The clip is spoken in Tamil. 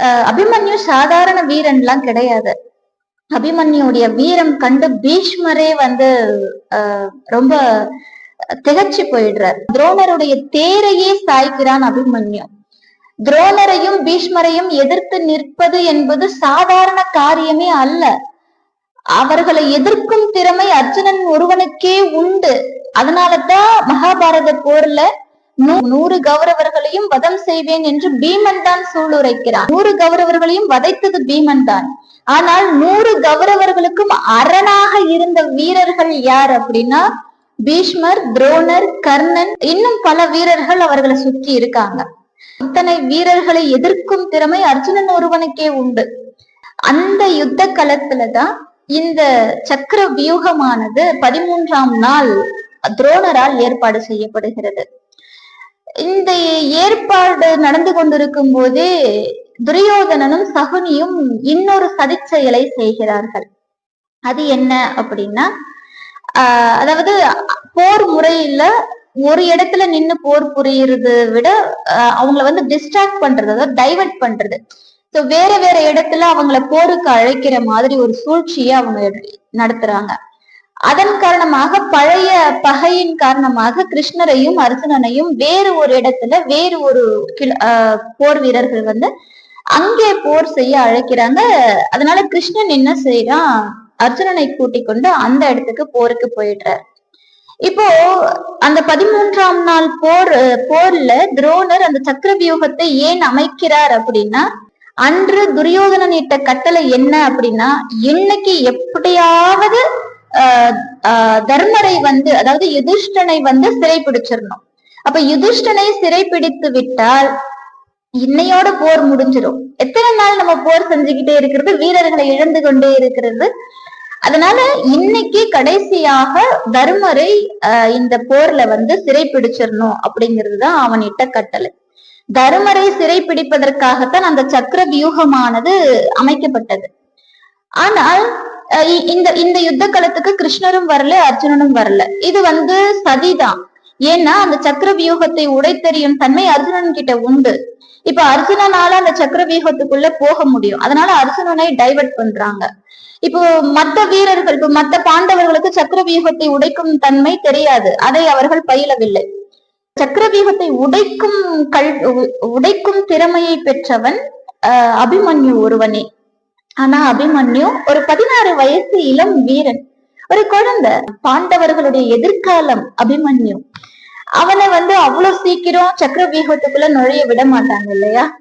அஹ் அபிமன்யு சாதாரண வீரன்லாம் கிடையாது. அபிமன்யுடைய வீரம் கண்டு பீஷ்மரே வந்து ரொம்ப திகச்சு போயிடுறார். துரோணருடைய தேரையே சாய்க்கிறான் அபிமன்யு. துரோணரையும் பீஷ்மரையும் எதிர்த்து நிற்பது என்பது சாதாரண காரியமே அல்ல. அவர்களை எதிர்க்கும் திறமை அர்ஜுனன் ஒருவனுக்கே உண்டு. அதனாலதான் மகாபாரத போர்ல நூறு கௌரவர்களையும் வதம் செய்வேன் என்று பீமன் தான் சூளுரைக்கிறான் நூறு கௌரவர்களையும் வதைத்தது பீமன் தான். ஆனால் நூறு கௌரவர்களுக்கும் அரணாக இருந்த வீரர்கள் யார் அப்படின்னா பீஷ்மர் துரோணர் கர்ணன் இன்னும் பல வீரர்கள் அவர்களை சுற்றி இருக்காங்க. இத்தனை வீரர்களை எதிர்க்கும் திறமை அர்ஜுனன் ஒருவனுக்கே உண்டு. அந்த யுத்த களத்துலதான் இந்த சக்கர வியூகமானது பதிமூன்றாம் நாள் துரோணரால் ஏற்பாடு செய்யப்படுகிறது. இந்த ஏற்பாடு நடந்து கொண்டிருக்கும் போதே துரியோதனனும் சகுனியும் இன்னொரு சதி செயலை செய்கிறார்கள். அது என்ன அப்படின்னா ஆஹ் அதாவது போர் முறையில ஒரு இடத்துல நின்னு போர் புரியுறத விட அவங்கள வந்து டிஸ்ட்ராக்ட் பண்றது அதாவது டைவெர்ட் பண்றது. ஸோ வேற வேற இடத்துல அவங்கள போருக்கு அழைக்கிற மாதிரி ஒரு சூழ்ச்சியை அவங்க நடத்துறாங்க. அதன் காரணமாக பழைய பகையின் காரணமாக கிருஷ்ணரையும் அர்ஜுனனையும் வேறு ஒரு இடத்துல வேறு ஒரு கிள- போர் வீரர்கள் வந்து அங்கே போர் செய்ய அழைக்கிறாங்க. அதனால கிருஷ்ணன் என்ன செய்யறான் அர்ஜுனனை கூட்டிக் கொண்டு அந்த இடத்துக்கு போருக்கு போயிடுறார். இப்போ அந்த பதிமூன்றாம் நாள் போர் போர்ல துரோணர் அந்த சக்கர வியூகத்தை ஏன் அமைக்கிறார் அப்படின்னா அன்று துரியோதனன் இட்ட கட்டளை என்ன அப்படின்னா இன்னைக்கு எப்படியாவது தர்மரை வந்து அதாவது யுதிஷ்டனை வந்து சிறைப்பிடிச்சிடணும். அப்ப யுதிஷ்டனை சிறைப்பிடித்து விட்டால் இன்னையோட போர் முடிஞ்சிடும் எத்தனை நாள் நம்ம போர் செஞ்சுக்கிட்டே இருக்கிறது? வீரர்களை இழந்து கொண்டே இருக்கிறது. அதனால இன்னைக்கு கடைசியாக தர்மரை ஆஹ் இந்த போர்ல வந்து சிறைப்பிடிச்சிடணும் அப்படிங்கிறது தான் அவனிட்ட கட்டளை. தர்மரை சிறைப்பிடிப்பதற்காகத்தான் அந்த சக்கர வியூகமானது அமைக்கப்பட்டது. ஆனால் இந்த இந்த யுத்த களத்துக்கு கிருஷ்ணரும் வரல அர்ஜுனனும் வரல. இது வந்து சதிதான் ஏன்னா அந்த சக்கர வியூகத்தை உடைத்தெறியும் தன்மை அர்ஜுனன் கிட்ட உண்டு. இப்ப அர்ஜுனனால அந்த சக்கர வியூகத்துக்குள்ள போக முடியும். அதனால அர்ஜுனனை டைவர்ட் பண்றாங்க. இப்போ மத்த வீரர்கள் இப்போ மத்த பாண்டவர்களுக்கு சக்கர வியூகத்தை உடைக்கும் தன்மை தெரியாது. அதை அவர்கள் பயிலவில்லை. சக்கர வியூகத்தை உடைக்கும் கல் உடைக்கும் திறமையை பெற்றவன் ஆஹ் அபிமன்யு ஒருவனே. ஆனா அபிமன்யு ஒரு பதினாறு வயசு இளம் வீரன். ஒரு குழந்தை. பாண்டவர்களுடைய எதிர்காலம் அபிமன்யு. அவனை வந்து அவ்வளவு சீக்கிரம் சக்கரவியூகத்துக்குள்ள நுழைய விட மாட்டாங்க இல்லையா?